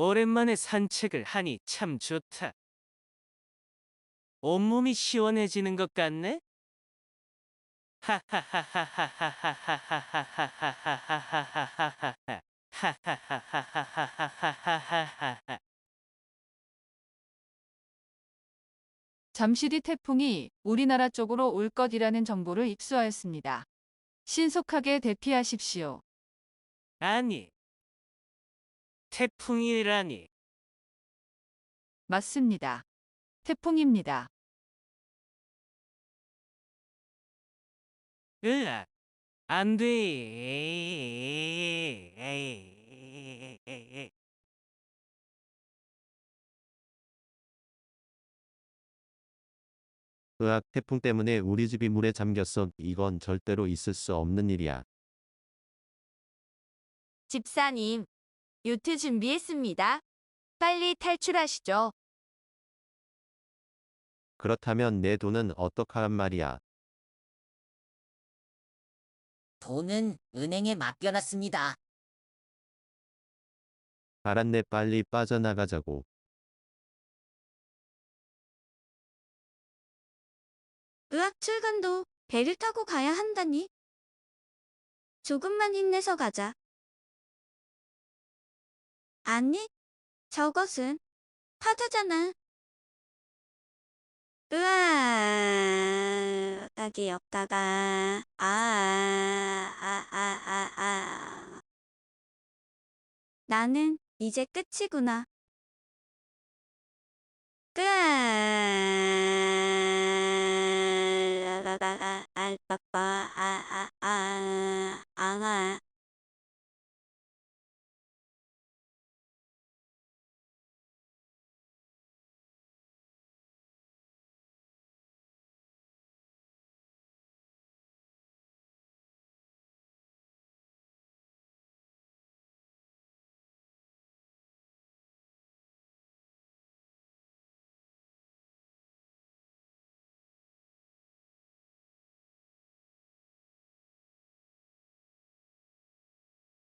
오랜만에 산책을 하니 참 좋다. 온몸이 시원해지는 것 같네? 잠시 뒤 태풍이 우리나라 쪽으로 올 것이라는 정보를 입수하였습니다. 신속하게 대피하십시오. 아니, 태풍이라니. 맞습니다. 태풍입니다. 으악, 안 돼. 으악 태풍 때문에 우리 집이 물에 잠겼어. 이건 절대로 있을 수 없는 일이야. 집사님, 요트 준비했습니다. 빨리 탈출하시죠. 그렇다면 내 돈은 어떡하란 말이야. 돈은 은행에 맡겨놨습니다. 알았네 빨리 빠져나가자고. 의학 출근도 배를 타고 가야 한다니. 조금만 힘내서 가자. 아니, 저것은 파도잖아. 으아, 딱이 없다가, 아, 아, 아, 아, 아. 나는 이제 끝이구나. 으아, 알빠빠, 아, 아, 아, 아,